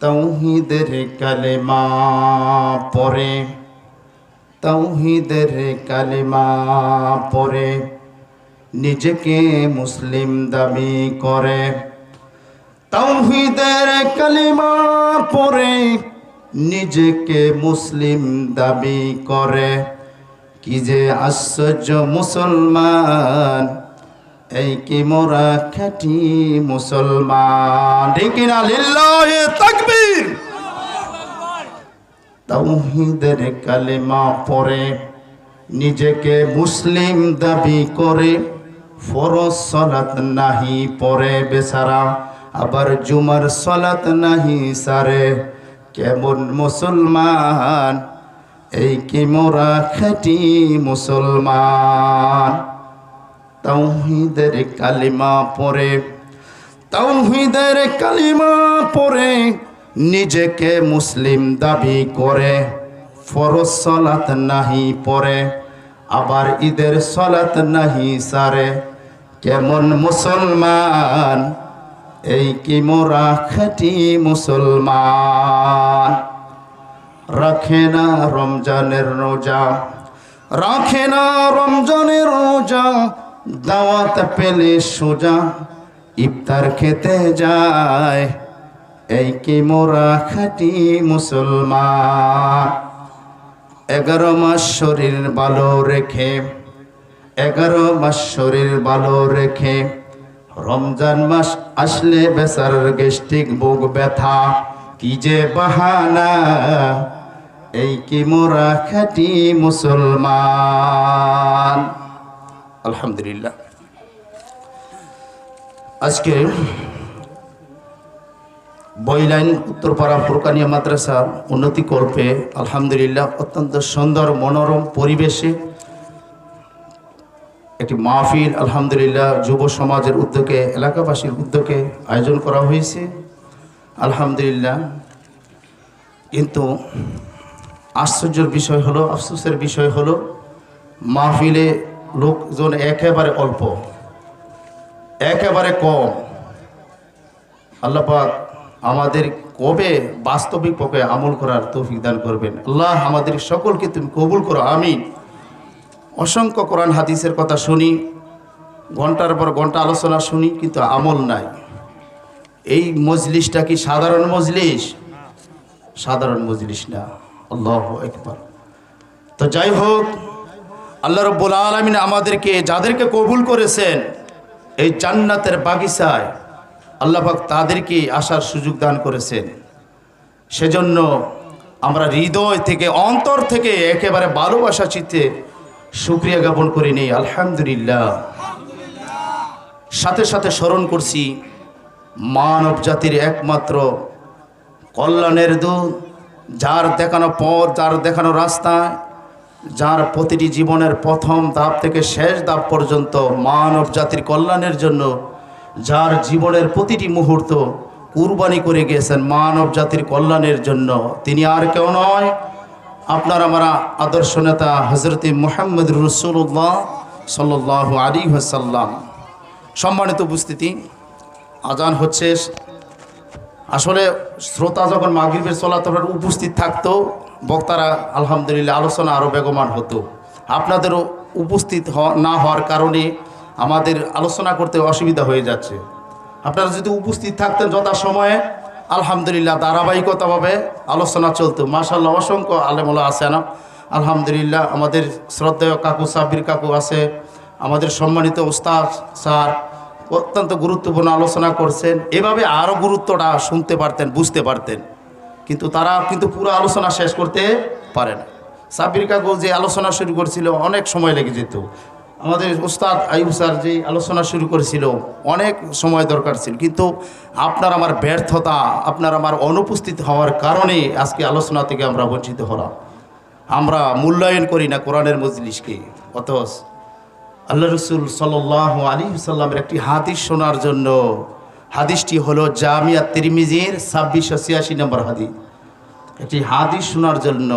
তৌহিদের কালেমা পরে তৌহিদের কালেমা পরে নিজেকে মুসলিম দাবি করে। তৌহিদের কালিমা পরে নিজেকে মুসলিম দাবি করে। কি যে আশ্চর্য মুসলমান এই কি মোরা খাটি মুসলমান? ঠিক না লিল্লাহে তাকবীর। তাওহীদের কালেমা পড়ে, নিজেকে মুসলিম দাবি করে, ফরজ সলাত নাহি পড়ে বেচারা। আবার জুমার সলাত নাহি সারে, কেমন মুসলমান? এই কি মোরা খাটি মুসলমান? তাওহীদের কালিমা পড়ে, তাওহীদের কালিমা পড়ে, নিজেকে মুসলিম দাবি করে, ফরজ সলাত নাহি পড়ে, আবার ঈদের সলাত নাহি সারে। কেমন মুসলমান? এই কি মোরা খাটি মুসলমান? রাখে না রমজানের রোজা, রাখে না রমজানের রোজা দাওয়াত পেলে সোজা ইফতার খেতে যায়। এই কি মোরা খাটি মুসলমান? এগারো মাস শরীর ভালো রেখে, এগারো মাস শরীর ভালো রেখে, রমজান মাস আসলে বেচার গেস্টিক বুক ব্যথা, কি যে বাহানা? এই কি মোরা খাটি মুসলমান? আলহামদুলিল্লাহ। আজকে বইলাইন উত্তরপাড়া ফুরকানিয়া মাদ্রাসা উন্নতি কল্পে আলহামদুলিল্লাহ অত্যন্ত সুন্দর মনোরম পরিবেশে একটি মাহফিল, আলহামদুলিল্লাহ, যুব সমাজের উদ্যোগে, এলাকাবাসীর উদ্যোগে আয়োজন করা হয়েছে। আলহামদুলিল্লাহ। কিন্তু আশ্চর্যের বিষয় হলো, আফসোসের বিষয় হলো, মাহফিলে লোকজন একেবারে অল্প, একেবারে কম। আল্লাপাক আমাদের কবে বাস্তবিক পক্ষে আমল করার তৌফিক দান করবেন। আল্লাহ আমাদের সকলকে তুমি কবুল করো আমি অসংখ্য কোরআন হাদিসের কথা শুনি, ঘণ্টার পর ঘণ্টা আলোচনা শুনি, কিন্তু আমল নাই। এই মজলিসটা কি সাধারণ মজলিস? সাধারণ মজলিস না, আল্লাহ একবার তো যাই হোক আল্লাহ রব্বুল আলমিন আমাদেরকে, যাদেরকে কবুল করেছেন, এই জান্নাতের বাগিচায় আল্লাহাক তাদেরকে আসার সুযোগ দান করেছেন। সেজন্য আমরা হৃদয় থেকে, অন্তর থেকে একেবারে ভালোবাসা চিত্তে সুক্রিয়া জ্ঞাপন করে নেই, আলহামদুলিল্লাহ। সাথে সাথে স্মরণ করছি, মানব জাতির একমাত্র কল্যাণের দূত, যার দেখানো পথ, যার দেখানো রাস্তায় যার প্রতিটি জীবনের প্রথম ধাপ থেকে শেষ ধাপ পর্যন্ত মানব জাতির কল্যাণের জন্য যার জীবনের প্রতিটি মুহূর্ত কুরবানি করে গিয়েছেন মানব জাতির কল্যাণের জন্য, তিনি আর কেউ নয়। আপনার আমার আদর্শ নেতা হজরত মোহাম্মদ রসুল্লাহ সাল্লাহ আলী হাসাল্লাম সম্মানিত উপস্থিতি, আজান হচ্ছে। আসলে শ্রোতা যখন মাগরীবের চলাচলের উপস্থিত থাকতো বক্তারা আলহামদুলিল্লাহ আলোচনা আরও বেগমান হতো। আপনাদেরও উপস্থিত না হওয়ার কারণে আমাদের আলোচনা করতে অসুবিধা হয়ে যাচ্ছে। আপনারা যদি উপস্থিত থাকতেন যথা সময়ে আলহামদুলিল্লাহ ধারাবাহিকতাভাবে আলোচনা চলতো। মাশাল্লাহ অসংখ্য আলেমলা আছে না? আলহামদুলিল্লাহ, আমাদের শ্রদ্ধেয় কাকু সাব্বির কাকু আছে। আমাদের সম্মানিত উস্তাদ স্যার অত্যন্ত গুরুত্বপূর্ণ আলোচনা করছেন। এভাবে আরও গুরুত্বটা শুনতে পারতেন, বুঝতে পারতেন। কিন্তু তারা কিন্তু পুরো আলোচনা শেষ করতে পারে না। সাব্বির কাকু যে আলোচনা শুরু করেছিল, অনেক সময় লেগে যেত। আমাদের উস্তাদ আইব স্যার যে আলোচনা শুরু করেছিল, অনেক সময় দরকার ছিল। কিন্তু আপনার আমার ব্যর্থতা, আপনার আমার অনুপস্থিত হওয়ার কারণে আজকে আলোচনা থেকে আমরা বঞ্চিত হলাম। আমরা মূল্যায়ন করি না কোরআনের মজলিসকে। অথচ আল্লাহ রসুল সাল্লাহ আলী সাল্লামের একটি হাদিস শোনার জন্য হাদিসটি হলো জামিয়া তিরমিজির ছাব্বিশশো ছিয়াশি নম্বর হাদিস। একটি হাদিস শোনার জন্য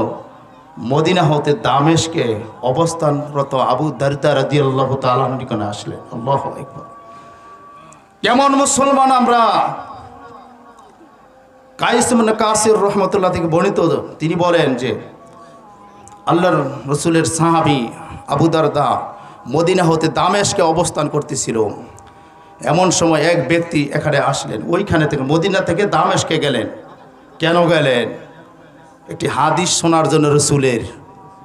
মদিনা হতে দামেশকে অবস্থানরত আবু দারদা রাদি আল্লাহ তালাম নিকনে আসলেন। আল্লাহ কেমন মুসলমান আমরা? কাইসম কাসির রহমতুল্লাহ থেকে বর্ণিত, তিনি বলেন যে আল্লাহর রসুলের সাহাবি আবু দারদা মদিনা হতে দামেশকে অবস্থান করতেছিল। এমন সময় এক ব্যক্তি এখানে আসলেন। ওইখানে থেকে মদিনা থেকে দামেশকে গেলেন। কেন গেলেন? একটি হাদিস শোনার জন্য রসুলের।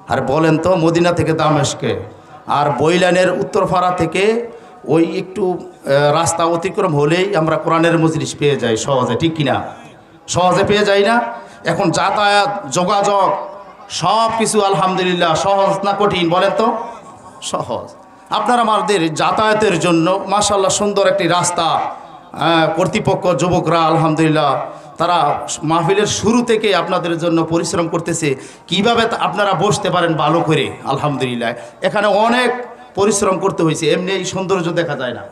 আর বলেন তো, মদিনা থেকে দামেশকে। আর বইলানের উত্তরপাড়া থেকে ওই একটু রাস্তা অতিক্রম হলেই আমরা কোরআনের মজলিস পেয়ে যাই সহজে, ঠিক কিনা? সহজে পেয়ে যাই না? এখন যাতায়াত, যোগাযোগ সব কিছু আলহামদুলিল্লাহ সহজ না কঠিন বলেন তো? সহজ। আপনারা আমাদের যাতায়াতের জন্য মাশাল্লাহ সুন্দর একটি রাস্তা আহ, কর্তৃপক্ষ যুবকরা আলহামদুলিল্লাহ তারা মাহফিলের শুরু থেকে আপনাদের জন্য পরিশ্রম করতেছে। কীভাবে আপনারা বসতে পারেন ভালো করে? আলহামদুলিল্লাহ। এখানে অনেক পরিশ্রম করতে হয়েছে। এমনি এই সৌন্দর্য দেখা যায় না।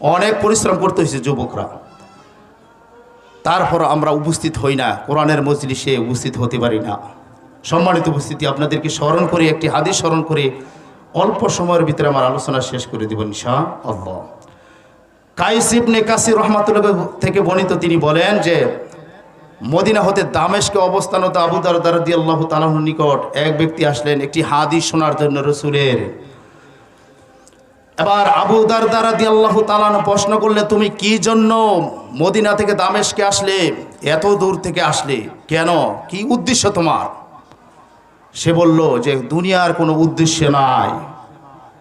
অনেক পরিশ্রম করতে হয়েছে যুবকরা। তারপর আমরা উপস্থিত হই না। কোরআনের মজলিসে উপস্থিত হতে পারি না। সম্মানিত উপস্থিতি আপনাদেরকে স্মরণ করে একটি হাদিস স্মরণ করে অল্প সময়ের ভিতরে আমার আলোচনা শেষ করে দেব নিশা আল্লাহ কাইসিবনে কাসির রহমাতুল্লাহ থেকে বর্ণিত তিনি বলেন যে, মদিনা হতে দামেশকে অবস্থানত আবু দারদারদি আল্লাহ তালাহুর নিকট এক ব্যক্তি আসলেন একটি হাদিস শোনার জন্য রসুলের। এবার আবু দারদারাদি আল্লাহ তালান প্রশ্ন করলে, তুমি কি জন্য মদিনা থেকে দামেশকে আসলে, এত দূর থেকে আসলে? কেন? কি উদ্দেশ্য তোমার? সে বলল যে দুনিয়ার কোনো উদ্দেশ্য নাই।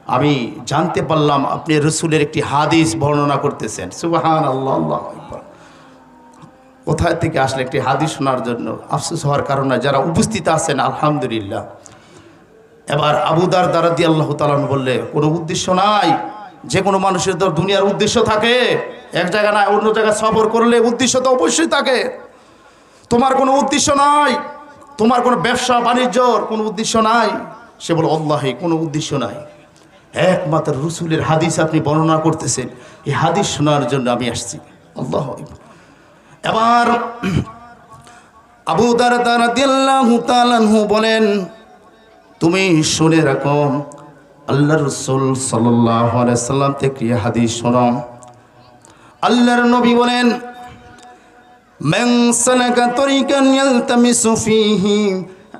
আমি জানতে পারলাম আপনি রসুলের একটি হাদিস বর্ণনা করতেছেন। সুবাহান আল্লাহ আল্লাহ কোথায় থেকে আসলে একটি হাদিস শোনার জন্য আফসোস হওয়ার কারণে যারা উপস্থিত আছেন, আলহামদুলিল্লাহ। এবার আবুদার দ্বারা দিয়ে আল্লাহ তালান বললে, কোনো উদ্দেশ্য নাই। যে কোনো মানুষের তো দুনিয়ার উদ্দেশ্য থাকে। এক জায়গা না অন্য জায়গায় সফর করলে উদ্দেশ্য তো অবশ্যই থাকে। তোমার কোনো উদ্দেশ্য নাই। তোমার কোনো ব্যবসা, বাণিজ্যর কোনো উদ্দেশ্য নাই? সে বলে অল্লাহে কোনো উদ্দেশ্য নাই। একমাত্র রসুলের হাদিস আপনি বর্ণনা করতেছেন। এই হাদিস শোনার জন্য আমি আসছি। আল্লাহ এবার আবু তাআলাহু বলেন, তুমি শুনে রাখো, আল্লাহ রসুল সাল্লাম থেকে হাদিস শোনো। আল্লাহর নবী বলেন من سلك طريقا يلتمس فيه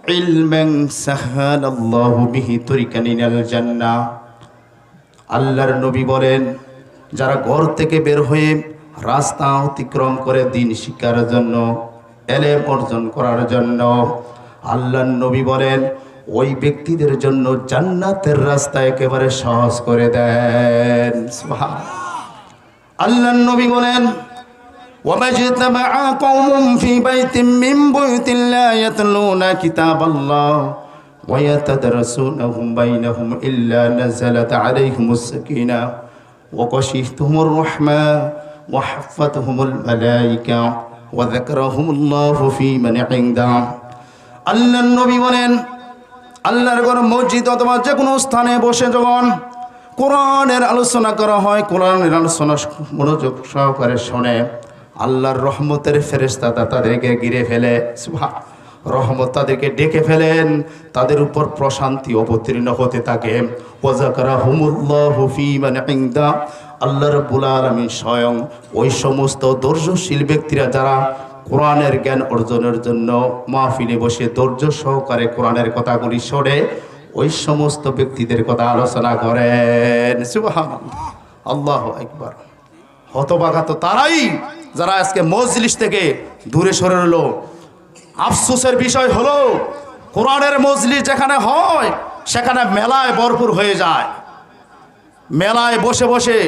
علما سهل الله به طريقا إلى الجنة আল্লাহর নবী বলেন যারা ঘর থেকে বের হয়ে রাস্তা অতিক্রম করে দিন শিক্ষার জন্য এলেম অর্জন করার জন্য আল্লাহর নবী বলেন ওই ব্যক্তিদের জন্য জান্নাতের রাস্তা একেবারে সহজ করে দেন সুবহান। আল্লাহর নবী বলেন وما اجتمع قوم في بيت من بيوت الله يتلون كتاب الله ويتدرسونهم بينهم إلا نزلت عليهم السكينة وغشيتهم الرحمة وحفتهم الملائكة وذكرهم الله في من عنده আল্লাহ নবী বলেন আল্লাহর ঘর মসজিদ অথবা যে কোনো স্থানে বসে যখন কোরআনের আলোচনা করা হয় কোরআনের আলোচনা মনোযোগ সহকারে শোনে আল্লাহর রহমতের ফেরেস্তা তাদেরকে ঘিরে ফেলে। রহমত তাদেরকে ডেকে ফেলেন। তাদের উপর প্রশান্তি অবতীর্ণ হতে থাকে। ওজাকারা হুমুল্লাহ মানে আল্লাহ রব্বুল আলমী স্বয়ং ওই সমস্ত ধৈর্যশীল ব্যক্তিরা যারা কোরআনের জ্ঞান অর্জনের জন্য মাহফিলে বসে ধৈর্য সহকারে কোরআনের কথাগুলি শোনে, ওই সমস্ত ব্যক্তিদের কথা আলোচনা করেন। সুবহান আল্লাহ একবার হতবাগা তো তারাই যারা আজকে মজলিস থেকে দূরে সরে রইল। আফসোসের বিষয় হলো, কোরআনের মজলিস যেখানে হয়, সেখানে মেলায় ভরপুর হয়ে যায়। মেলায় বসে বসে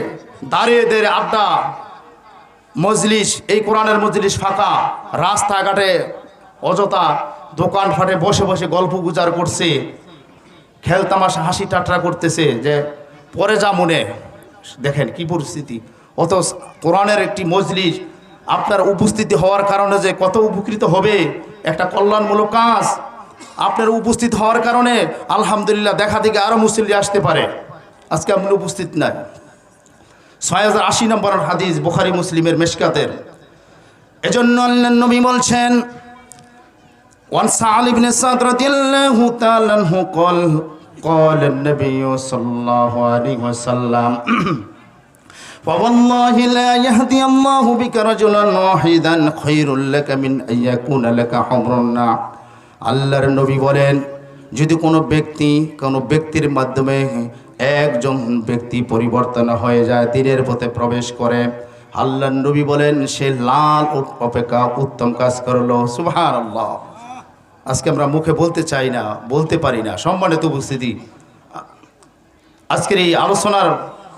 দাঁড়িয়ে দাঁড়িয়ে আড্ডা। মজলিস, এই কোরআনের মজলিস ফাঁকা, রাস্তাঘাটে অযথা দোকান ফাটে বসে বসে গল্প গুজার করছে, খেলতামাশা হাসি টাটরা করতেছে যে, পরে যা মনে। দেখেন কি পরিস্থিতি। অত কোরআনের একটি মজলিস আপনার উপস্থিতি হওয়ার কারণে যে কত উপকৃত হবে একটা কল্যাণমূলক কাজ আপনার উপস্থিত হওয়ার কারণে আলহামদুলিল্লাহ দেখা থেকে আরও মুসলিম আসতে পারে আজকে আপনি উপস্থিত নাই ছয় হাজার আশি নম্বর হাদিস বুখারি মুসলিমের মেশকাতের এজন্য আল্লাহ নবী বলছেন وعن سعد بن سعد رضي الله تعالى عنه قال قال النبي صلى الله عليه وسلم فوالله لا يهدي الله بك رجلا واحدا خير لك من أن يكون لك حمر النعم আল্লাহর নবী বলেন যদি কোনো ব্যক্তি কোনো ব্যক্তির মাধ্যমে একজন ব্যক্তি পরিবর্তন হয়ে যায় দিনের পথে প্রবেশ করে আল্লাহর নবী বলেন সে লাল উট- অপেক্ষা উত্তম কাজ করলো সুবহান আল্লাহ আজকে আমরা মুখে বলতে চাই না বলতে পারি না সম্মানিত উপস্থিতি আজকের এই আলোচনার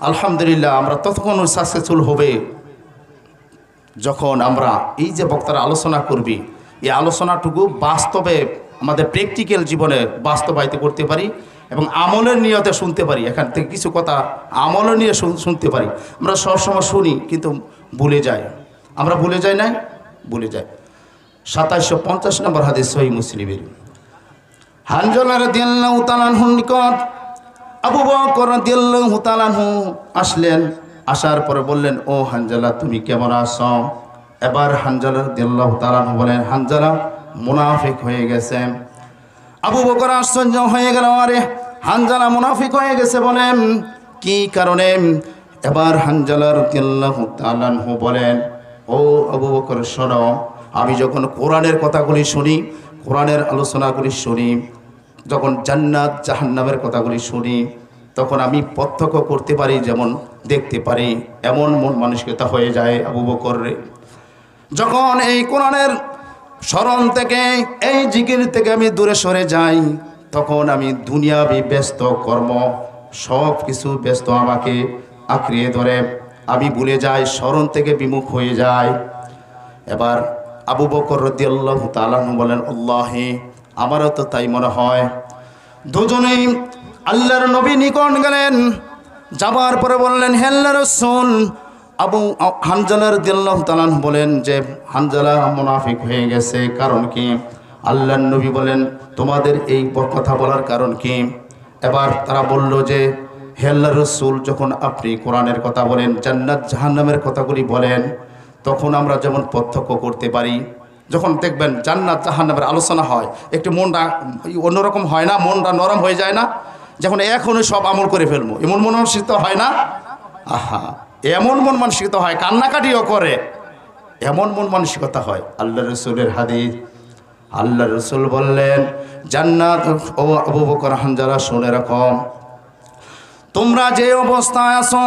আলহামদুলিল্লাহ, আমরা ততক্ষণ সাকসেসফুল হবে। যখন আমরা এই যে বক্তারা আলোচনা করবি, এই আলোচনাটুকু বাস্তবে আমাদের প্র্যাকটিক্যাল জীবনে বাস্তবায়িত করতে পারি এবং আমলের নিয়তে শুনতে পারি। এখান থেকে কিছু কথা আমলের নিয়ে শুনতে পারি। আমরা সবসময় শুনি, কিন্তু ভুলে যাই। আমরা ভুলে যাই নাই? ভুলে যাই। সাতাইশশো পঞ্চাশ নম্বর হাদিস সহি মুসলিমের। হানজলা রাদিয়াল্লাহু তাআলার নিকট আবু বকর রাদিয়াল্লাহু আসলেন, আসার পরে বললেন, ও হানজালা, তুমি কেমন আছো? এবার হানজালা রাদিয়াল্লাহু তাআলাহু বলেন, হানজালা, মুনাফিক হয়ে গেছে আবু বকর আশ্চর্য হয়ে গেল, আরে, হানজালা মুনাফিক হয়ে গেছে বলেন, কি কারণে? এবার হানজালা রাদিয়াল্লাহু তাআলাহু বলেন, ও আবু বকর, শোনো, আমি যখন কোরআনের কথাগুলি শুনি, কোরআনের আলোচনাগুলি শুনি যখন জান্নাত জাহান্নামের কথাগুলি শুনি, তখন আমি প্রত্যক্ষ করতে পারি যেমন দেখতে পারি, এমন মন মানসিকতা হয়ে যায় আবু বকর রে যখন এই কোরআনের স্মরণ থেকে, এই জিকির থেকে আমি দূরে সরে যাই, তখন আমি দুনিয়াবি ব্যস্ত কর্ম, সব কিছু ব্যস্ত আমাকে আঁকড়িয়ে ধরে। আমি ভুলে যাই, স্মরণ থেকে বিমুখ হয়ে যায় এবার আবু বকর রদিয়াল্লাহ তালাহ বলেন, আল্লাহে আমারও তো তাই মনে হয়। দুজনেই আল্লাহর নবী নিকট গেলেন। যাবার পরে বললেন হেল্লা রসুল। আবু হানজালার দিল্লাহ তালান বলেন যে, হানজালা মুনাফিক হয়ে গেছে, কারণ কি? আল্লাহর নবী বলেন, তোমাদের এই কথা বলার কারণ কি? এবার তারা বলল যে হেল্লা রসুল, যখন আপনি কোরআনের কথা বলেন, জান্নাত জাহান্নামের কথাগুলি বলেন, তখন আমরা যেমন প্রত্যক্ষ করতে পারি যখন দেখবেন জান্নাত জাহান্নামের আলোচনা হয়, একটু মনটা অন্যরকম হয় না, মনটা নরম হয়ে যায় না, যখন এখনই সব আমল করে ফেলব। এমন মন মানসিকতা হয় না? আহা, এমন মন মানসিকতা হয়, কান্নাকাটিও করে। এমন মন মানসিকতা হয়। আল্লাহ রসুলের হাদিস, আল্লাহ রসুল বললেন, জান্নাত ও আবু বকর হানজারা শুনে রাখো তোমরা যে অবস্থায় আছো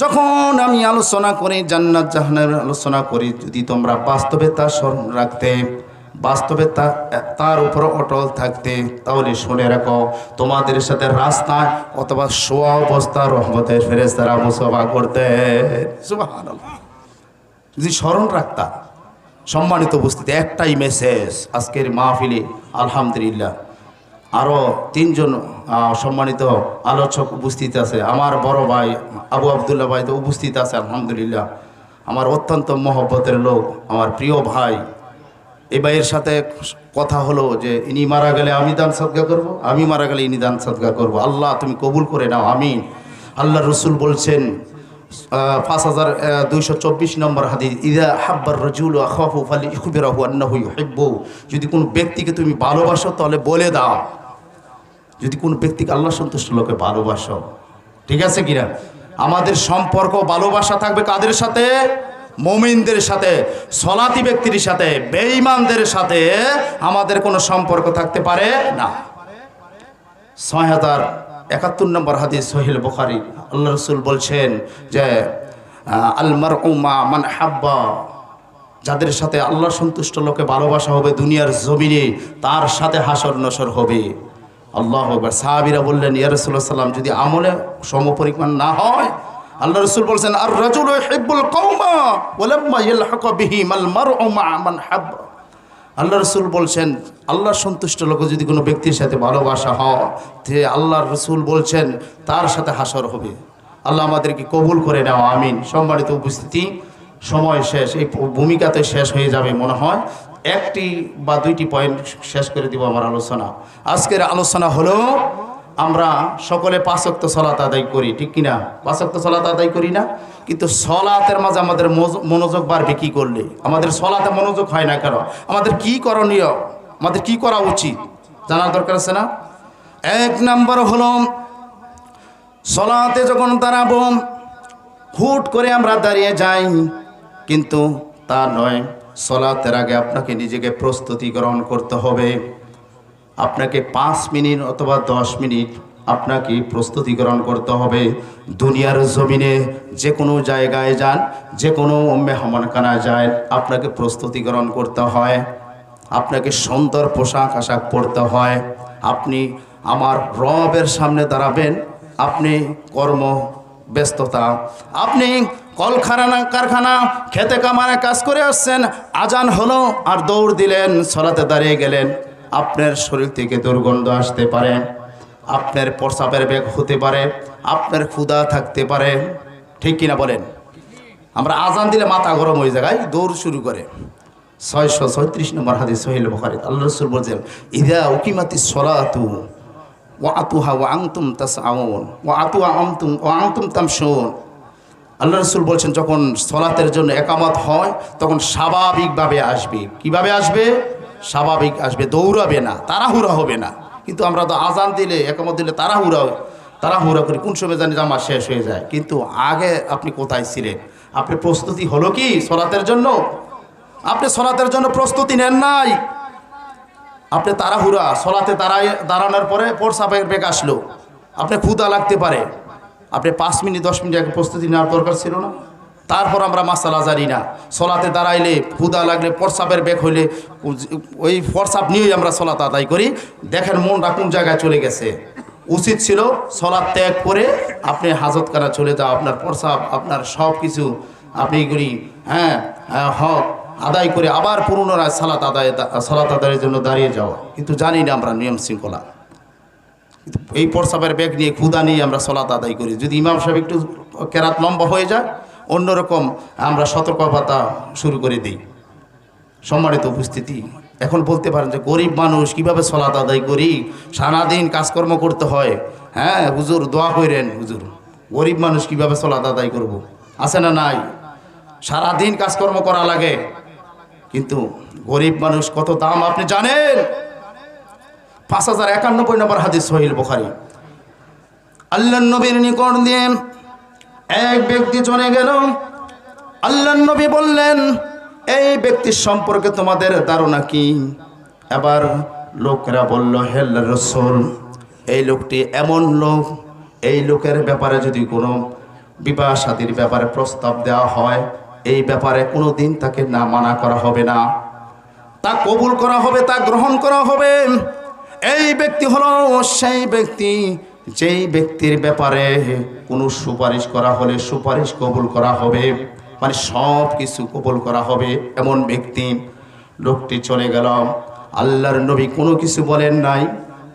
যখন আমি আলোচনা করি, জান্নাত জাহান্নামের আলোচনা করি, যদি তোমরা বাস্তবে তা স্মরণ রাখতে বাস্তবে তা তার উপর অটল থাকতে, তাহলে শুনে রাখো, তোমাদের সাথে রাস্তায় অথবা শোয়া অবস্থা রহমতের ফেরেস্তারা মুসফা করতে। যদি স্মরণ রাখতা, সম্মানিত উপস্থিতি, একটাই মেসেজ আজকের মাহফিলে, আলহামদুলিল্লাহ। আরও তিনজন সম্মানিত আলোচক উপস্থিত আছে। আমার বড় ভাই আবু আবদুল্লাহ ভাই তো উপস্থিত আছে, আলহামদুলিল্লাহ। আমার অত্যন্ত মহব্বতের লোক, আমার প্রিয় ভাই। এই ভাইয়ের সাথে কথা হলো যে, ইনি মারা গেলে আমি দান সদকা করব, আমি মারা গেলে ইনি দান সদকা করব। আল্লাহ, তুমি কবুল করে নাও, আমিন। আল্লাহ রসুল বলছেন পাঁচ হাজার দুইশো চব্বিশ নম্বর হাদিস, ইদা হাব্বার রজুল আখাফু ফালি ইখবিরাহু আন্নাহু ইউহিব্বু। যদি কোনো ব্যক্তিকে তুমি ভালোবাসো, তাহলে বলে দাও। যদি কোনো ব্যক্তিকে আল্লাহ সন্তুষ্ট লোকে ভালোবাসো, ঠিক আছে কিনা? আমাদের সম্পর্ক ভালোবাসা থাকবে কাদের সাথে? মমিনদের সাথে, সলাতি ব্যক্তির সাথে, বেঈমানদের সাথে আমাদের কোনো সম্পর্ক থাকতে পারে না। ছয় হাজার একাত্তর নম্বর হাদিস সহিল বুখারি, আল্লাহ রসুল বলছেন যে আলমার উমা মান হাব্বা, যাদের সাথে আল্লাহ সন্তুষ্ট লোকে ভালোবাসা হবে দুনিয়ার জমিনে, তার সাথে হাসর নসর হবে। আল্লাহ একবার সাহাবিরা বললেন, ইয়া রসুল্লাহ সাল্লাম যদি আমলে সমপরিমাণ না হয় আল্লাহ রসুল বলছেন আর রাজুল হিব্বুল কওমা ওয়ালাম্মা ইয়ালহাকু বিহিম আল মারউ মা মান হাব্বা আল্লাহ রসুল বলছেন আল্লাহ সন্তুষ্ট লোক যদি কোনো ব্যক্তির সাথে ভালোবাসা হয় যে আল্লাহ রসুল বলছেন, তার সাথে হাসর হবে। আল্লাহ আমাদেরকে কবুল করে নেওয়া, আমিন। সম্মানিত উপস্থিতি, সময় শেষ, এই ভূমিকাতে শেষ হয়ে যাবে মনে হয়। একটি বা দুইটি পয়েন্ট শেষ করে দিব আমার আলোচনা। আজকের আলোচনা হলো, আমরা সকলে পাঁচক্ত সলাত আদায় করি, ঠিক কিনা? পাঁচক্ত সলাত আদায় করি না? কিন্তু সলাতের মাঝে আমাদের মনোযোগ বাড়বে কী করলে? আমাদের সলাতে মনোযোগ হয় না কেন? আমাদের কি করণীয়? আমাদের কি করা উচিত? জানার দরকার আছে না? এক নাম্বার হলো, সলাতে যখন দাঁড়াবো, হুট করে আমরা দাঁড়িয়ে যাই, কিন্তু তা নয়। সলাতের আগে আপনাকে নিজেকে প্রস্তুতি গ্রহণ করতে হবে। আপনাকে পাঁচ মিনিট অথবা দশ মিনিট আপনাকে প্রস্তুতি গ্রহণ করতে হবে। দুনিয়ার জমিনে যে কোনো জায়গায় যান যে কোনো মেহমানখানায় যায় আপনাকে প্রস্তুতি গ্রহণ করতে হয়। আপনাকে সুন্দর পোশাক আশাক পরতে হয়। আপনি আমার রবের সামনে দাঁড়াবেন, আপনি কর্ম ব্যস্ততা আপনি কলকারখানা কারখানা, খেতে কামারে কাজ করে আসছেন, আজান হলো আর দৌড় দিলেন, সলাতে দাঁড়িয়ে গেলেন। আপনার শরীর থেকে দুর্গন্ধ আসতে পারে, আপনার প্রসাবের বেগ হতে পারে, আপনার ক্ষুধা থাকতে পারে। ঠিক কিনা বলেন? আমরা আজান দিলে মাথা গরম হয়ে যায়, দৌড় শুরু করে। ছয়শো ছয়ত্রিশ নম্বর হাদিস সহিল বখারি, আল্লাহ রসুল বলছেন, ইদা উকিমাতি সলাতু ও আতুহা ও আংতুম তাস আউন ও আতুয়া আমতুম ও আংতুম তামশুন আল্লাহ রসুল বলছেন, যখন সলাতের জন্য একামত হয়, তখন স্বাভাবিকভাবে আসবে। কীভাবে আসবে? স্বাভাবিক আসবে। দৌড়াবে না, তাড়াহুড়া হবে না। কিন্তু আমরা তো আজান দিলে, একামত দিলে তাড়াহুড়া তাড়াহুড়া করি। কোন সময় জানি জামা শেষ হয়ে যায়। কিন্তু আগে আপনি কোথায় ছিলেন? আপনি প্রস্তুতি হলো কি সলাতের জন্য? আপনি সলাতের জন্য প্রস্তুতি নেন নাই। আপনি তাড়াহুড়া, সলাতে দাঁড়ায়, দাঁড়ানোর পরে প্রসাবের বেগ আসলো। আপনি ক্ষুদা লাগতে পারে। আপনি পাঁচ মিনিট দশ মিনিট আগে প্রস্তুতি নেওয়ার দরকার ছিল না? তারপর আমরা মাসালা জানি না। সলাতে দাঁড়াইলে ক্ষুদা লাগলে প্রসাবের বেগ হইলে ওই প্রসাব নিয়েই আমরা সলাত আদায় করি। দেখেন মনটা কোন জায়গায় চলে গেছে। উচিত ছিল সলাদ ত্যাগ করে আপনি হাজতখানা চলে যাও আপনার প্রসাব আপনার সব কিছু আপনি এগুলি হ্যাঁ হ্যাঁ, হক আদায় করে আবার পুনরায় সালাত আদায় সালাত আদায়ের জন্য দাঁড়িয়ে যাওয়া। কিন্তু জানি না আমরা নিয়ম শৃঙ্খলা। এই প্রসাবের ব্যাগ নিয়ে ক্ষুদা নিয়ে আমরা সলাত আদায় করি। যদি ইমাম সাহেব একটু কেরাত লম্বা হয়ে যায় অন্যরকম আমরা সতর্কবার্তা শুরু করে দিই। সম্মানিত উপস্থিতি, এখন বলতে পারেন যে গরিব মানুষ কীভাবে সলাত আদায় করি? সারাদিন কাজকর্ম করতে হয়। হ্যাঁ হুজুর, দোয়া করেন হুজুর। গরিব মানুষ কীভাবে সলাত আদায় করব। আছে না নাই? সারাদিন কাজকর্ম করা লাগে। কিন্তু গরিব মানুষ কত দাম, আপনি জানেন? পাঁচ হাজার একানব্বই নম্বর হাদিস সহিল বোখারি। আল্লাহ নবীর নিকট দিয়ে এক ব্যক্তি চলে গেল। আল্লাহ নবী বললেন, এই ব্যক্তির সম্পর্কে তোমাদের ধারণা কি? এবার লোকেরা বলল হেল্লা রসুল, এই লোকটি এমন লোক। এই লোকের ব্যাপারে যদি কোনো বিবাহ সাদীর ব্যাপারে প্রস্তাব দেওয়া হয়, এই ব্যাপারে কোনো দিন তাকে না মানা করা হবে না। তা কবুল করা হবে, তা গ্রহণ করা হবে। এই ব্যক্তি হলো সেই ব্যক্তি, যেই ব্যক্তির ব্যাপারে কোনো সুপারিশ করা হলে সুপারিশ কবুল করা হবে মানে সব কিছু কবুল করা হবে এমন ব্যক্তি। লোকটি চলে গেল। আল্লাহর নবী কোনো কিছু বলেন নাই।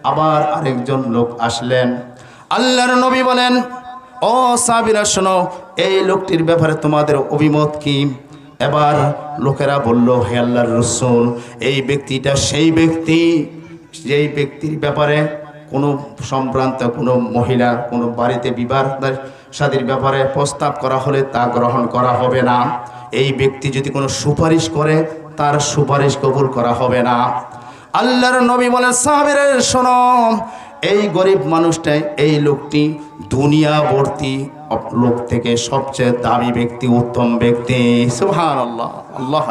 আবার আরেকজন লোক আসলেন। আল্লাহর নবী বলেন, ও সাবিরা শোনো, এই লোকটির ব্যাপারে তোমাদের অভিমত কি? এবার লোকেরা বলল, হে আল্লাহর রসুল, এই ব্যক্তিটা সেই ব্যক্তি। যেই ব্যক্তির ব্যাপারে কোনো সম্ভ্রান্ত, কোনো মহিলা, কোনো বাড়িতে বিবাহ সাদীর ব্যাপারে প্রস্তাব করা হলে তা গ্রহণ করা হবে না। এই ব্যক্তি যদি কোনো সুপারিশ করে, তার সুপারিশ কবুল করা হবে না। আল্লাহর নবী বলেন, সাহাবের, শোনো, এই গরিব মানুষটাই এই লোকটি দুনিয়া ভর্তি লোক থেকে সবচেয়ে দামি ব্যক্তি, উত্তম ব্যক্তি। সুহান আল্লাহ আল্লাহ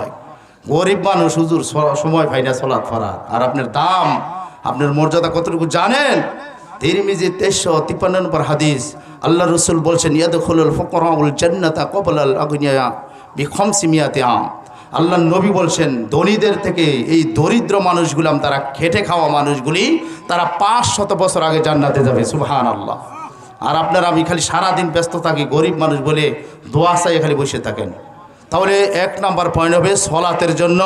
গরিব মানুষ, হুজুর সময় ভাই না চলাত ফরার আর আপনার দাম আপনার মর্যাদা কতটুকু জানেন? তিরমিজি তেইশশো তিপ্পান্ন নম্বর হাদিস। আল্লাহ রসুল বলছেন ইয়াদুল ফকরাউল জান্নাতা কবলাল আগুনিয়া বিখম সিমিয়াতে আম। আল্লাহ নবী বলছেন, ধনীদের থেকে এই দরিদ্র মানুষগুলাম, তারা খেটে খাওয়া মানুষগুলি, তারা পাঁচ শত বছর আগে জান্নাতে যাবে। সুবহান আল্লাহ আর আপনারা, আমি খালি সারাদিন ব্যস্ত থাকি, গরিব মানুষ বলে দোয়া খালি বসে থাকেন। তাহলে এক নাম্বার পয়েন্ট হবে সলাতের জন্য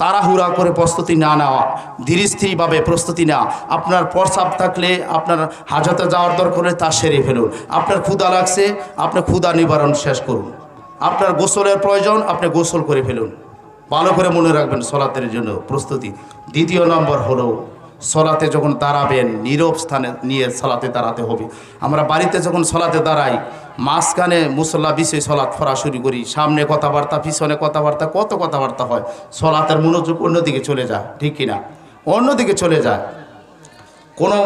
তাড়াহুড়া করে প্রস্তুতি না নেওয়া, ধীরস্থিরভাবে প্রস্তুতি নেওয়া। আপনার প্রস্রাব থাকলে আপনার হাজতে যাওয়ার দরকার তা সেরে ফেলুন। আপনার ক্ষুদা লাগছে, আপনি ক্ষুদা নিবারণ শেষ করুন। আপনার গোসলের প্রয়োজন, আপনি গোসল করে ফেলুন। ভালো করে মনে রাখবেন সলাতের জন্য প্রস্তুতি। দ্বিতীয় নম্বর হলো সলাতে যখন দাঁড়াবেন, নীরব স্থানে নিয়ে সলাতে দাঁড়াতে হবে। আমরা বাড়িতে যখন সলাতে দাঁড়াই মাঝখানে মুসল্লা বিষয়ে সলাৎ ফরা শুরু করি, সামনে কথাবার্তা, পিছনে কথাবার্তা, কত কথাবার্তা হয়, সলাতের মনোযোগ অন্যদিকে চলে যায়, ঠিক কিনা? অন্যদিকে চলে যায়। কোনো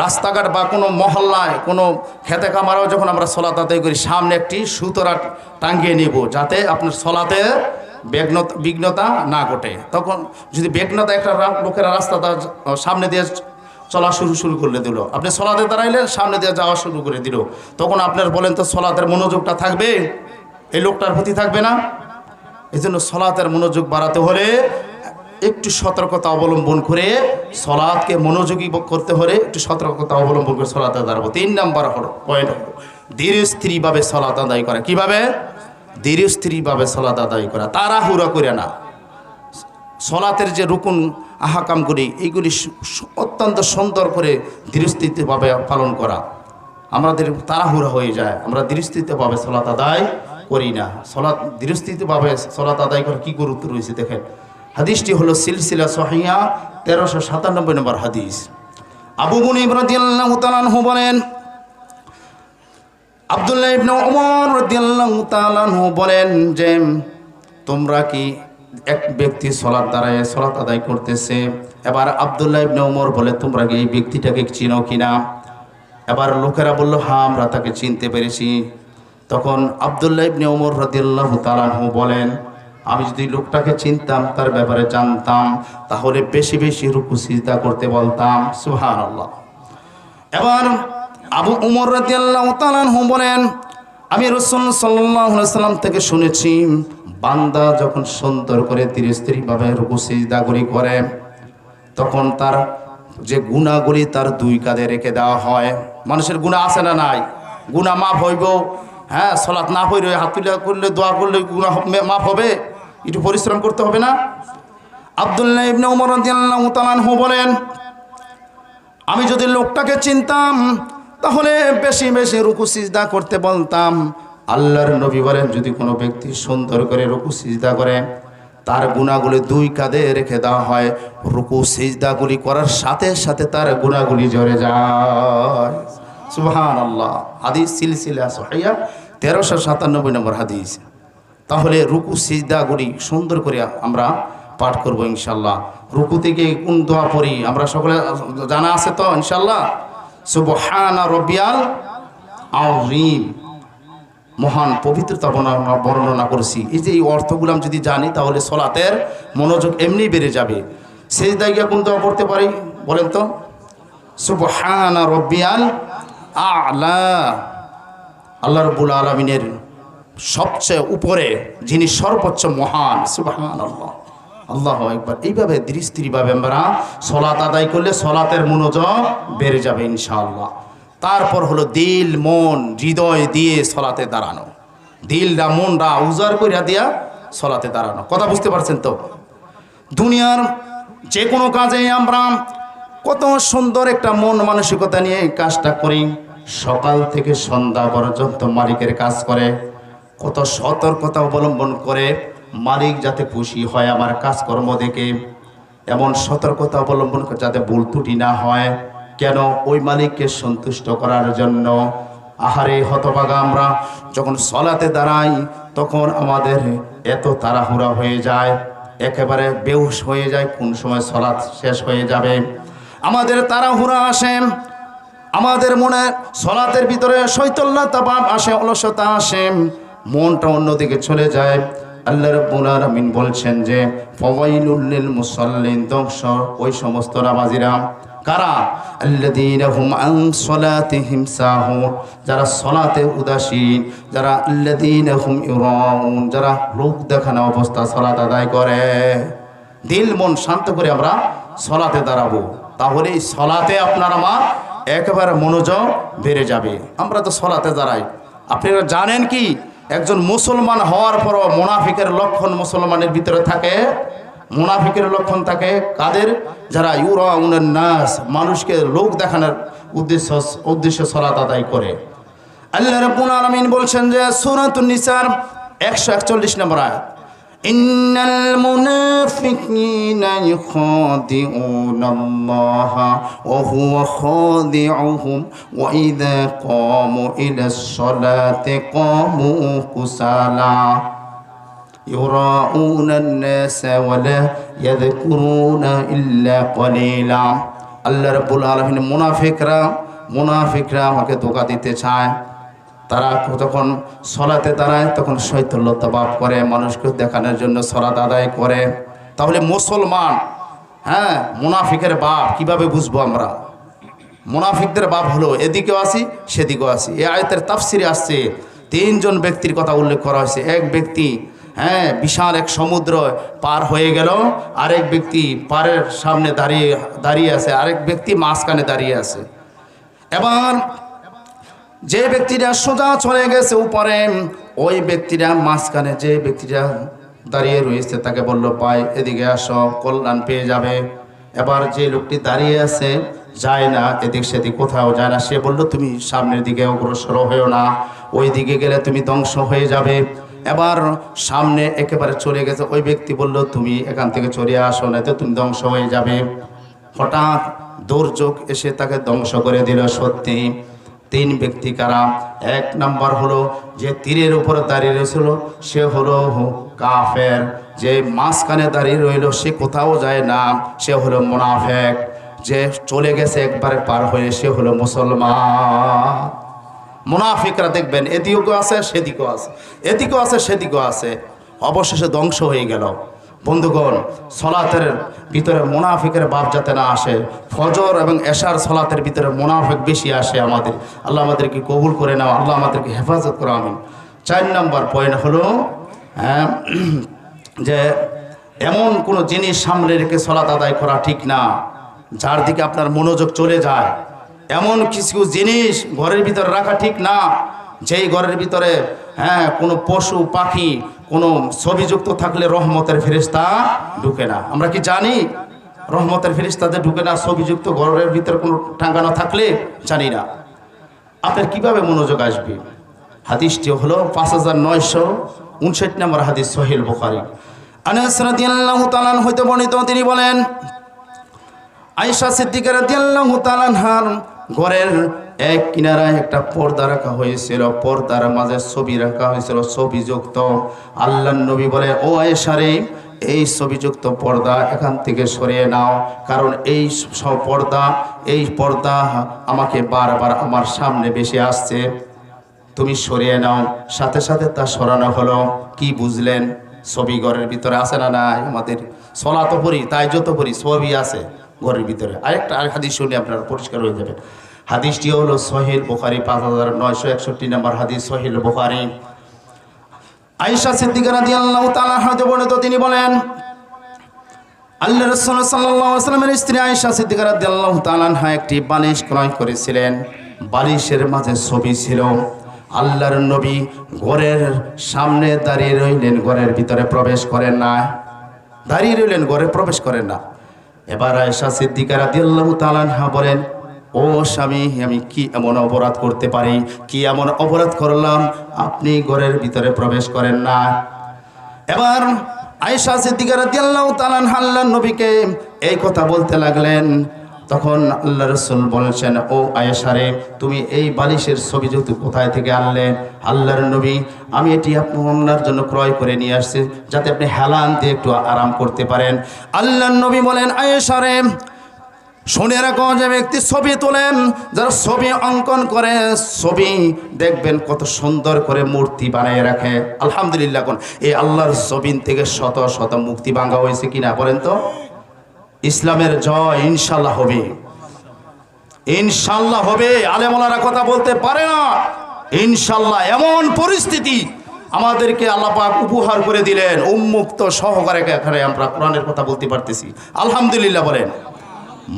রাস্তাঘাট বা কোনো মহল্লায়, কোনো খেতে কামারাও যখন আমরা সলাত আদায় করি, সামনে একটি সুতরা টাঙ্গিয়ে নেব, যাতে আপনার সলাতে বিঘ্নতা না ঘটে। তখন যদি বিঘ্নতা একটা লোকেরা রাস্তা সামনে দিয়ে চলা শুরু শুরু করে দিল। আপনি সলাতে দাঁড়াইলে সামনে দিয়ে যাওয়া শুরু করে দিল। তখন আপনার বলেন তো সলাতের মনোযোগটা থাকবে? এই লোকটার প্রতি থাকবে না? এই জন্য সলাতের মনোযোগ বাড়াতে হলে একটু সতর্কতা অবলম্বন করে সলাদকে মনোযোগী করতে হলে একটু সতর্কতা অবলম্বন করে সলাতে দাঁড়াবো তিন নাম্বার হলো পয়েন্ট হলো, ধীরে স্থিরভাবে সলাত আদায় করা। কীভাবে? ধীরে স্থিরভাবে সলাত আদায় করা। তাড়াহুড়া করে না। সলাতের যে রুকুন আহাকামগুলি এইগুলি সু- সু- অত্যন্ত সুন্দর করে ধীরস্থিতিভাবে পালন করা। আমাদের তাড়াহুড়া হয়ে যায়, আমরা ধীরস্থিতিভাবে সলাত আদায় করি না। সলাৎ ধীরস্থিতিভাবে সলাত আদায় করার কী গুরুত্ব রয়েছে দেখেন। হাদিসটি হলো সিলসিলা সহিয়া তেরোশো সাতানব্বই নম্বর হাদিস। আবু মুনিব রাদিয়াল্লাহু বলেন, আবদুল্লাহ ইবনে ওমর রাদিয়াল্লাহু তাআলা বলেন যে, তোমরা কি এক ব্যক্তি সলাৎ দাঁড়ায় সলাৎ আদায় করতেছে। এবার আবদুল্লাহ ইবনে ওমর বলে, তোমরা কি এই ব্যক্তিটাকে চিনো কিনা? এবার লোকেরা বলল হ্যাঁ আমরা তাকে চিনতে পেরেছি। তখন আবদুল্লাহ ইবনে ওমর রাদিয়াল্লাহু তাআলা আনহু বলেন, আমি যদি লোকটাকে চিনতাম, তার ব্যাপারে জানতাম, তাহলে বেশি বেশি রুকু সিজদা করতে বলতাম। সুহান আল্লাহ এবার আবু উমর রাদিয়াল্লাহু তাআলা আনহু বলেন, আমি রসুল আলাইহি সাল্লাম থেকে শুনেছি বান্দা যখন সুন্দর করে ধীরে স্থিরভাবে রুকু সিজদাগুলি করে, তখন তার যে গুণাগুলি তার দুই কাঁধে রেখে দেওয়া হয়। মানুষের গুণা আছে না নাই? গুণা মাফ হইব। হ্যাঁ সলাৎ না হইলে হাত তুলে করলে, দোয়া করলে গুণা মাফ হবে। একটু পরিশ্রম করতে হবে না? আবদুল্লাহ ইবনে উমর রাদিয়াল্লাহু বলেন, আমি যদি লোকটাকে চিনতাম, তাহলে বেশি বেশি রুকু সিজদা করতে বলতাম। আল্লাহর নবী বলেন, যদি কোনো ব্যক্তি সুন্দর করে রুকু, সিজদা করে, তার গুণাগুলি দুই কাঁধে রেখে দেওয়া হয়, রুকু, সিজদাগুলি করার সাথে সাথে তার গুণাগুলি ঝরে যায়। সুবহান আল্লাহ হাদিস সিলসিলা সহাইয়া তেরোশো সাতানব্বই নম্বর হাদিস। তাহলে রুকু, সিজদাগুলি সুন্দর করে আমরা পাঠ করব ইনশাল্লাহ রুকু থেকে কোন দোয়া পড়ি? আমরা সকলে জানা আছে তো ইনশাল্লাহ সুবহানা রবিয়াল আউরিম মহান পবিত্রতা বর্ণনা বর্ণনা করেছি। এই যে এই অর্থগুলো আমি যদি জানি, তাহলে সলাতের মনোযোগ এমনি বেড়ে যাবে। সেই জায়গায় কোন দোয়া পড়তে পারি? বলেন তো। সুবহানা রবিয়াল আলা। আল্লাহ রবুল আলমিনের সবচেয়ে উপরে যিনি সর্বোচ্চ মহান সুবহান আল্লাহ আল্লাহ একবার এইভাবে দৃষ্টিভাবে আমরা সলাত আদায় করলে সলাতের মনোযোগ বেড়ে যাবে ইনশাআল্লাহ। তারপর হলো দিল, মন, হৃদয় দিয়ে সলাতে দাঁড়ানো। দিলটা মনটা উজাড় করিয়া দিয়া সলাতে দাঁড়ানো। কথা বুঝতে পারছেন তো? দুনিয়ার যে কোনো কাজে আমরা কত সুন্দর একটা মন মানসিকতা নিয়ে কাজটা করি। সকাল থেকে সন্ধ্যা পর্যন্ত মালিকের কাজ করে। কত সতর্কতা অবলম্বন করে। মালিক যাতে খুশি হয় আমার কাজকর্ম দেখে। এমন সতর্কতা অবলম্বন করে যাতে ভুল ত্রুটি না হয়। কেন ওই মালিককে সন্তুষ্ট করার জন্য? আহারে হতভাগা আমরা, যখন সলাতে দাঁড়াই, তখন আমাদের এত তাড়াহুড়া হয়ে যায়। একেবারে বেহুশ হয়ে যায়, কোন সময় সলাৎ শেষ হয়ে যাবে। আমাদের তাড়াহুড়া আসে, আমাদের মনে সলাতের ভিতরে শৈতল্যতা ভাব আসে, অলসতা আসে, মনটা অন্যদিকে চলে যায়। আল্লাহ রাব্বুল আলামিন বলছেন যে, ফাওয়াইলুল লিল মুসাল্লিন ধ্বংস। ওই সমস্ত নামাজিরা কারা? আল্লাযীনা হুম আন সালাতিহিম সাহুন। যারা সলাতে উদাসীন, যারা আল্লাযীনা হুম ইউরাউন, যারা লোক দেখানো অবস্থা সলাত আদায় করে। দিল মন শান্ত করে আমরা সলাতে দাঁড়াবো। তাহলে এই সলাতে আপনার আমার একেবারে মনোযোগ বেড়ে যাবে। আমরা তো সলাতে দাঁড়াই। আপনারা জানেন কি? একজন মুসলমান হওয়ার পরও মোনাফিকের লক্ষণ মুসলমানের ভিতরে থাকে। মুনাফিকের লক্ষণ থাকে কাদের? যারা ইউরা নাস, মানুষকে লোক দেখানোর উদ্দেশ্য উদ্দেশ্য সরাত আদায় করে। আল্লাহ রব্বুল আলামিন বলছেন যে সূরাতুন নিসার 141 নম্বর আয়াত। ইন্নাল কুসালা। يراءون الناس ولا يذكرون إلا قليلا আল্লাহ রব্বুল আলমিন মুনাফিকরা মুনাফিকরা আমাকে ধোকা দিতে চায় তারা যখন সলাতে দাঁড়ায় তখন শৈতল্যতা ভাব করে মানুষকে দেখানোর জন্য সলাত আদায় করে তাহলে মুসলমান হ্যাঁ মুনাফিকের বাপ কিভাবে বুঝবো আমরা মুনাফিকদের বাপ হলো এদিকেও আসি সেদিকেও আসি এ আয়তের তাফসিরে আসছে তিনজন ব্যক্তির কথা উল্লেখ করা হয়েছে এক ব্যক্তি হ্যাঁ বিশাল এক সমুদ্র পার হয়ে গেল। আরেক ব্যক্তি পারের সামনে দাঁড়িয়ে দাঁড়িয়ে আছে। আরেক ব্যক্তি মাঝখানে দাঁড়িয়ে আছে। এবার যে ব্যক্তিরা সোজা চলে গেছে উপরে, ওই ব্যক্তিরা মাঝখানে যে ব্যক্তিরা দাঁড়িয়ে রয়েছে, তাকে বলল পাই এদিকে আসো, কল্যাণ পেয়ে যাবে। এবার যে লোকটি দাঁড়িয়ে আছে, যায় না, এদিক সেদিক কোথাও যায় না। সে বলল, তুমি সামনের দিকে অগ্রসর হয়েও না। ওই দিকে গেলে তুমি ধ্বংস হয়ে যাবে। এবার সামনে একেবারে চলে গেছে। ওই ব্যক্তি বলল, তুমি এখান থেকে চলে আসো না তো তুমি ধ্বংস হয়ে যাবে। হঠাৎ দুর্যোগ এসে তাকে ধ্বংস করে দিল সত্যি। তিন ব্যক্তি কারা? এক নাম্বার হলো যে তীরের উপর দাঁড়িয়ে রয়েছিল, সে হলো কাফের। যে মাঝখানে দাঁড়িয়ে রইল, সে কোথাও যায় না, সে হলো মোনাফেক। যে চলে গেছে, একবারে পার হয়ে সে হলো মুসলমান। মুনাফিকরা দেখবেন এদিকেও আছে সেদিকেও আছে। এদিকেও আছে সেদিকেও আছে। অবশেষে ধ্বংস হয়ে গেল। বন্ধুগণ সলাতের ভিতরে মুনাফিকের বাপ যাতে না আসে ফজর এবং এশার সলাতের ভিতরে মুনাফিক বেশি আসে আমাদের। আল্লাহ আমাদেরকে কবুল করে নাও আল্লাহ আমাদেরকে হেফাজত করো আমি চার নম্বর পয়েন্ট হলো হ্যাঁ, যে এমন কোনো জিনিস সামনে রেখে সলাত আদায় করা ঠিক না যার দিকে আপনার মনোযোগ চলে যায়। এমন কিছু জিনিস ঘরের ভিতরে রাখা ঠিক না। যেই ঘরের ভিতরে হ্যাঁ কোনো পশু, পাখি, কোনো ছবিযুক্ত থাকলে রহমতের ফেরিস্তা ঢুকে না। আমরা কি জানি রহমতের ফেরিস্তাদের ঢুকে না, ছবিযুক্ত ঘরের ভিতরে কোনো টাঙ্গানো থাকলে? জানি না। আপনার কীভাবে মনোযোগ আসবে? হাদিসটি হলো পাঁচ হাজার নয়শো উনষাট নম্বর হাদিস সোহেল বুখারি। বর্ণিত, তিনি বলেন, আয়েশা সিদ্দিকা রাদিয়াল্লাহু হার ঘরের এক কিনারায় একটা পর্দা রাখা হয়েছিল। পর্দার মাঝে ছবি রাখা হয়েছিল, ছবিযুক্ত। আল্লাহ নবী বলে, ও আয়েশা রে, এই ছবিযুক্ত পর্দা এখান থেকে সরিয়ে নাও। কারণ এই পর্দা এই পর্দা আমাকে বারবার আমার সামনে বেশি আসছে। তুমি সরিয়ে নাও। সাথে সাথে তা সরানো হলো। কি বুঝলেন? ছবি ঘরের ভিতরে আছে না নাই? আমাদের সলা তো পড়ি তাই যত পড়ি ছবি আছে। ঘরের ভিতরে। আরেকটা আর হাদিস শুনে আপনারা পরিষ্কার হয়ে যাবেন। হাদিসটি হলো সহিল বুখারি পাঁচ হাজার নয়শো একষট্টি নম্বর হাদিস সহিল বুখারি। আয়েশা সিদ্দিকা রাদিয়াল্লাহু তাআলা হতে বর্ণিত, তিনি বলেন, আল্লাহ রসুল সাল্লামের স্ত্রী আয়েশা সিদ্দিকা রাদিয়াল্লাহু তাআলা আনহা একটি বালিশ ক্রয় করেছিলেন। বালিশের মাঝে ছবি ছিল, আল্লাহর নবী ঘরের সামনে দাঁড়িয়ে রইলেন, ঘরের ভিতরে প্রবেশ করেন না। দাঁড়িয়ে রইলেন, ঘরে প্রবেশ করেন না। এবার আয়সা সিদ্দিকা রাদিয়াল্লাহু তাআলাহা বলেন, ও স্বামী, আমি কি এমন অপরাধ করতে পারি? কি এমন অপরাধ করলাম? আপনি ঘরের ভিতরে প্রবেশ করেন না। এবার আয়সা সিদ্দিকা রাদিয়াল্লাহু তাআলা আল্লাহ নবীকে এই কথা বলতে লাগলেন তখন আল্লাহ রসুল বলছেন, ও আয়েশা রে তুমি এই বালিশের ছবি যেহেতু কোথায় থেকে আনলেন আল্লাহর নবী, আমি এটি আপনার জন্য ক্রয় করে নিয়ে আসছি, যাতে আপনি হেলান দিয়ে একটু আরাম করতে পারেন। আল্লাহর নবী বলেন আয়েশা রে শুনে রাখো যে ব্যক্তি ছবি তোলেন, যারা ছবি অঙ্কন করে, ছবি দেখবেন কত সুন্দর করে মূর্তি বানিয়ে রাখে। আলহামদুলিল্লাহ কোন এই আল্লাহর ছবিন থেকে শত শত মুক্তি ভাঙা হয়েছে কিনা বলেন তো? ইসলামের জয় ইনশাল্লাহ হবে। ইনশাল্লাহ হবে আলেমলারা কথা বলতে পারে না। ইনশাল্লাহ এমন পরিস্থিতি আমাদেরকে আল্লাপাক উপহার করে দিলেন, উন্মুক্ত সহকারে এখানে আমরা কোরআনের কথা বলতে পারতেছি। আলহামদুলিল্লাহ বলেন,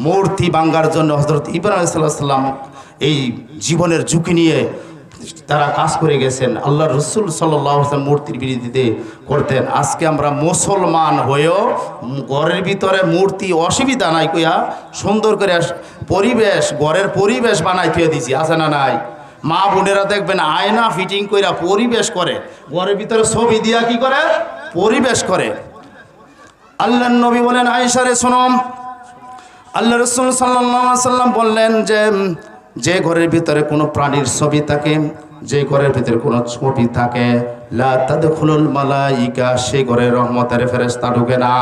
মূর্তি বাঙ্গার জন্য হজরত ইব্রাহিম সাল্লাহ সাল্লাম এই জীবনের ঝুঁকি নিয়ে তারা কাজ করে গেছেন। আল্লাহ রসুল সাল্লাম মূর্তির বিরোধিতে করতেন। আজকে আমরা মুসলমান হয়েও ঘরের ভিতরে মূর্তি অসুবিধা নাই কইয়া সুন্দর করে পরিবেশ, ঘরের পরিবেশ বানাই থুয়ে দিছি আছে না নাই? মা বোনেরা দেখবেন আয়না ফিটিং কইরা পরিবেশ করে। ঘরের ভিতরে ছবি দিয়া কি করে? পরিবেশ করে। আল্লাহ নবী বলেন আয়েশারে সোনম আল্লাহ রসুল সাল্লাম বললেন যে যে ঘরের ভিতরে কোনো প্রাণীর ছবি থাকে, যে ঘরের ভিতরে কোনো ছবি থাকে, লা তাদখুলুল মালাইকা সেই ঘরে রহমতের ফেরেশতা ঢুকে না।